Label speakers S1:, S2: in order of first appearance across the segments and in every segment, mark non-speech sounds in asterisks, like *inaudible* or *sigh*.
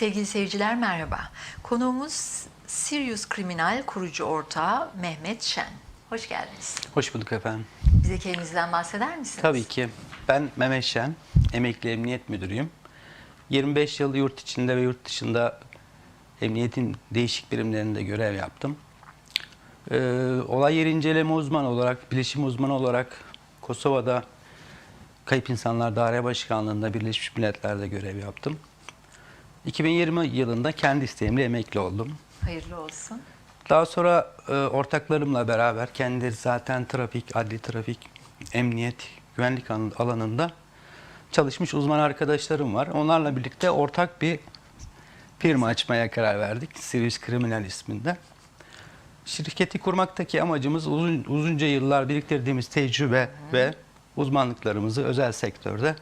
S1: Sevgili seyirciler merhaba. Konuğumuz Sirius Kriminal kurucu ortağı Mehmet Şen. Hoş geldiniz.
S2: Hoş bulduk efendim.
S1: Bize kendinizden bahseder misiniz?
S2: Tabii ki. Ben Mehmet Şen, emekli emniyet müdürüyüm. 25 yıl yurt içinde ve yurt dışında emniyetin değişik birimlerinde görev yaptım. Ee, olay yeri inceleme uzmanı olarak, bilişim uzmanı olarak Kosova'da Kayıp İnsanlar Daire Başkanlığı'nda Birleşmiş Milletler'de görev yaptım. 2020 yılında kendi isteğimle emekli oldum.
S1: Hayırlı olsun.
S2: Daha sonra e, ortaklarımla beraber kendileri zaten trafik, adli trafik, emniyet, güvenlik alan- alanında çalışmış uzman arkadaşlarım var. Onlarla birlikte ortak bir firma açmaya karar verdik. Sirius Kriminal isminde. Şirketi kurmaktaki amacımız uzun, uzunca yıllar biriktirdiğimiz tecrübe ve uzmanlıklarımızı özel sektörde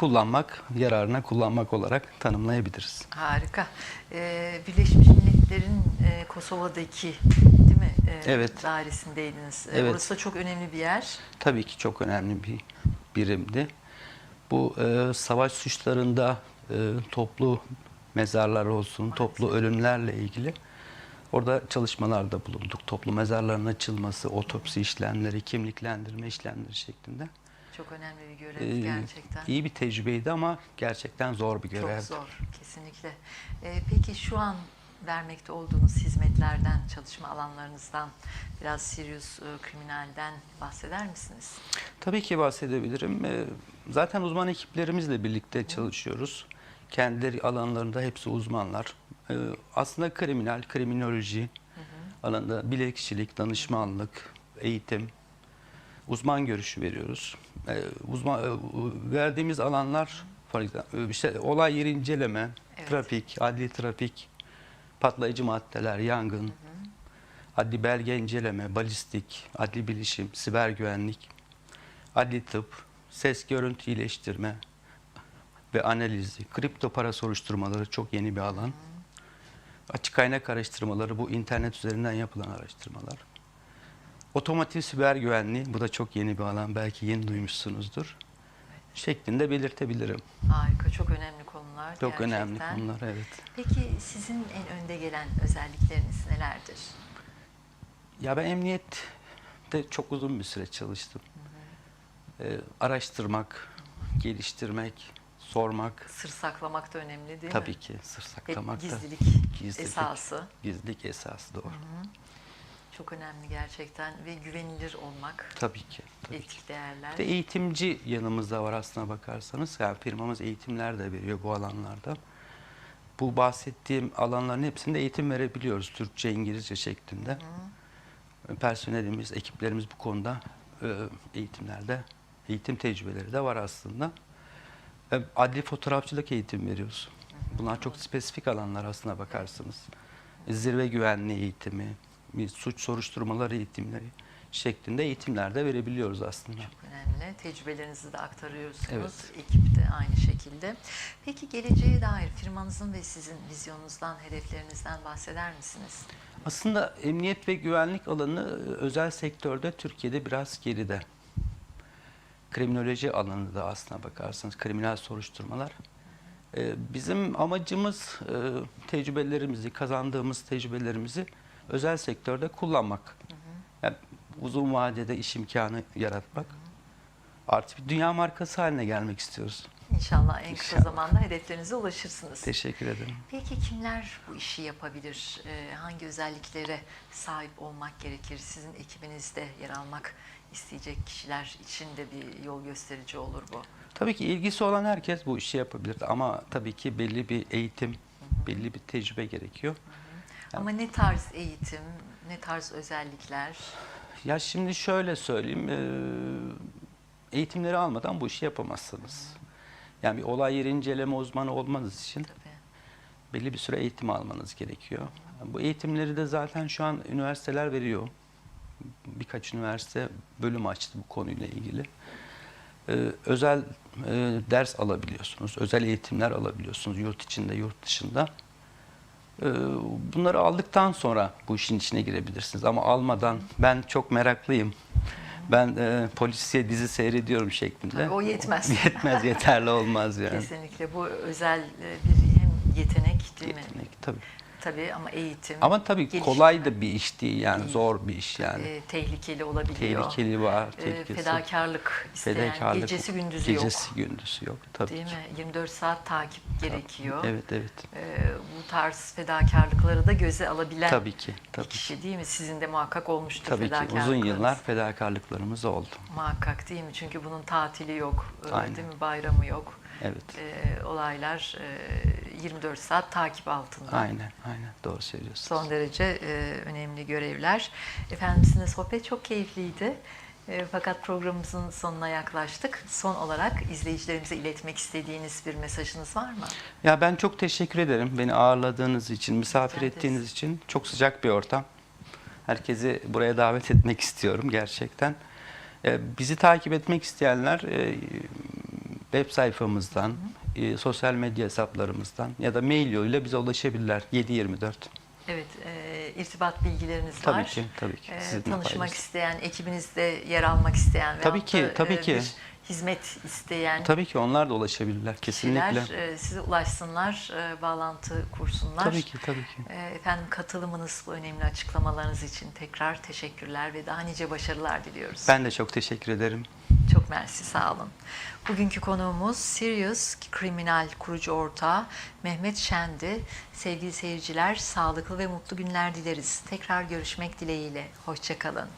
S2: kullanmak, yararına kullanmak olarak tanımlayabiliriz.
S1: Harika. Ee, Birleşmiş Milletler'in e, Kosova'daki değil mi? e,
S2: Evet.
S1: Dairesindeydiniz. E,
S2: Evet.
S1: Orası da çok önemli bir yer.
S2: tabii ki çok önemli bir birimdi. Bu e, savaş suçlarında e, toplu mezarlar olsun, toplu ölümlerle ilgili orada çalışmalarda bulunduk. Toplu mezarların açılması, otopsi işlemleri, kimliklendirme işlemleri şeklinde.
S1: Çok önemli bir görev
S2: E,
S1: gerçekten.
S2: iyi bir tecrübeydi ama gerçekten zor bir
S1: Çok
S2: görev.
S1: zor kesinlikle. Ee, peki şu an vermekte olduğunuz hizmetlerden, çalışma alanlarınızdan biraz Sirius e, Kriminal'den bahseder misiniz?
S2: Tabii ki bahsedebilirim. Ee, Zaten uzman ekiplerimizle birlikte çalışıyoruz. Kendileri alanlarında hepsi uzmanlar. Ee, Aslında kriminal, kriminoloji alanında bilekçilik, danışmanlık, eğitim, uzman görüşü veriyoruz. Ee, Uzman e, verdiğimiz alanlar işte olay yeri inceleme,
S1: Evet.
S2: trafik, adli trafik, patlayıcı maddeler, yangın, adli belge inceleme, balistik, adli bilişim, siber güvenlik, adli tıp, ses görüntü iyileştirme ve analizi, kripto para soruşturmaları çok yeni bir alan. Açık kaynak araştırmaları bu internet üzerinden yapılan araştırmalar. Otomotiv siber güvenliği bu da çok yeni bir alan belki yeni duymuşsunuzdur. Şeklinde belirtebilirim.
S1: Harika, çok önemli konular
S2: Çok
S1: gerçekten.
S2: önemli konular evet.
S1: Peki sizin en önde gelen özellikleriniz nelerdir?
S2: Ya ben emniyette çok uzun bir süre çalıştım. Ee, araştırmak, geliştirmek, sormak
S1: Sır saklamak da önemli değil mi?
S2: tabii ki sır
S1: Hep
S2: saklamak da
S1: gizlilik,
S2: gizlilik,
S1: esası
S2: gizlilik esası doğru.
S1: Çok önemli gerçekten ve güvenilir olmak,
S2: Tabii ki. Tabii ki.
S1: etik değerler.
S2: Bir de eğitimci yanımızda var aslına bakarsanız. Yani firmamız eğitimler de veriyor bu alanlarda. Bu bahsettiğim alanların hepsinde eğitim verebiliyoruz. Türkçe, İngilizce şeklinde. Personelimiz, ekiplerimiz bu konuda e, eğitimlerde, eğitim tecrübeleri de var aslında. E, Adli fotoğrafçılık eğitim veriyoruz. Bunlar çok spesifik alanlar aslına bakarsınız. E, Zirve güvenliği eğitimi, bir suç soruşturmaları eğitimleri şeklinde eğitimler de verebiliyoruz aslında.
S1: önemli. Tecrübelerinizi de aktarıyorsunuz.
S2: Evet.
S1: Ekip de aynı şekilde. Peki geleceğe dair firmanızın ve sizin vizyonunuzdan, hedeflerinizden bahseder misiniz?
S2: Aslında emniyet ve güvenlik alanı e, özel sektörde Türkiye'de biraz geride. Kriminoloji alanı da aslına bakarsanız kriminal soruşturmalar. E, Bizim amacımız e, tecrübelerimizi, kazandığımız tecrübelerimizi özel sektörde kullanmak. Yani uzun vadede iş imkanı yaratmak. Artı bir dünya markası haline gelmek istiyoruz.
S1: İnşallah en kısa zamanda hedeflerinize ulaşırsınız.
S2: Teşekkür ederim.
S1: Peki kimler bu işi yapabilir? Ee, hangi özelliklere sahip olmak gerekir? Sizin ekibinizde yer almak isteyecek kişiler için de bir yol gösterici olur bu.
S2: Tabii ki ilgisi olan herkes bu işi yapabilir ama tabii ki belli bir eğitim, belli bir tecrübe gerekiyor.
S1: Ama ne tarz eğitim, ne tarz özellikler?
S2: Ya şimdi şöyle söyleyeyim, eğitimleri almadan bu işi yapamazsınız. Yani bir olay yeri inceleme uzmanı olmanız için
S1: Tabii.
S2: belli bir süre eğitim almanız gerekiyor. Bu eğitimleri de zaten şu an üniversiteler veriyor. Birkaç üniversite bölüm açtı bu konuyla ilgili. Ee, özel e, ders alabiliyorsunuz, özel eğitimler alabiliyorsunuz yurt içinde, yurt dışında. Ee, bunları aldıktan sonra bu işin içine girebilirsiniz. Ama almadan ben çok meraklıyım. Ben e, polisiye dizi seyrediyorum şeklinde.
S1: Tabii o yetmez. *laughs*
S2: Yetmez, yeterli olmaz yani.
S1: Kesinlikle bu özel e, bir hem yetenek
S2: tabii.
S1: Tabii ama eğitim
S2: Ama tabii
S1: gelişme,
S2: kolay da bir iş değil yani
S1: Değil.
S2: zor bir iş yani.
S1: e, tehlikeli olabiliyor.
S2: Tehlikeli var,
S1: E,
S2: tehlikesi.
S1: fedakarlık isteyen,
S2: Fedakarlık,
S1: gecesi gündüzü yok.
S2: Gecesi gündüzü yok tabii
S1: Değil
S2: ki.
S1: mi? 24 saat takip gerekiyor.
S2: Evet evet.
S1: E, bu tarz fedakarlıkları da göze alabilen
S2: Tabii ki.
S1: bir
S2: Tabii ki.
S1: kişi değil mi? Sizin de muhakkak olmuştur
S2: Tabii ki uzun yıllar fedakarlıklarımız oldu.
S1: Muhakkak değil mi? Çünkü bunun tatili yok, e,
S2: Aynen.
S1: değil mi? Bayramı yok.
S2: Evet.
S1: E, olaylar e, 24 saat takip altında.
S2: Aynen, aynen. Doğru söylüyorsunuz.
S1: Son derece e, önemli görevler. Efendim sizinle sohbet çok keyifliydi. E, fakat programımızın sonuna yaklaştık. Son olarak izleyicilerimize iletmek istediğiniz bir mesajınız var mı?
S2: Ya ben çok teşekkür ederim beni ağırladığınız için, misafir
S1: Rica ederiz.
S2: ettiğiniz için. Çok sıcak bir ortam. Herkesi buraya davet *laughs* etmek istiyorum gerçekten. E, Bizi takip etmek isteyenler e, web sayfamızdan, e, sosyal medya hesaplarımızdan ya da mail yoluyla bize ulaşabilirler 7-24.
S1: Evet, e, irtibat bilgileriniz
S2: Tabii
S1: var.
S2: ki, tabii ki.
S1: E, tanışmak
S2: paylaşırım.
S1: isteyen, ekibinizde yer almak isteyen
S2: Tabii
S1: veyahut
S2: ki,
S1: da,
S2: tabii
S1: e,
S2: ki.
S1: bir hizmet isteyen
S2: Tabii ki onlar da ulaşabilirler
S1: kişiler
S2: kesinlikle.
S1: e, size ulaşsınlar, e, bağlantı kursunlar.
S2: Tabii ki, tabii ki.
S1: E, Efendim katılımınız, bu önemli açıklamalarınız için tekrar teşekkürler ve daha nice başarılar diliyoruz.
S2: Ben de çok teşekkür ederim.
S1: Çok mersi, sağ olun. Bugünkü konuğumuz Sirius Kriminal kurucu ortağı Mehmet Şendi. Sevgili seyirciler, sağlıklı ve mutlu günler dileriz. Tekrar görüşmek dileğiyle. Hoşçakalın.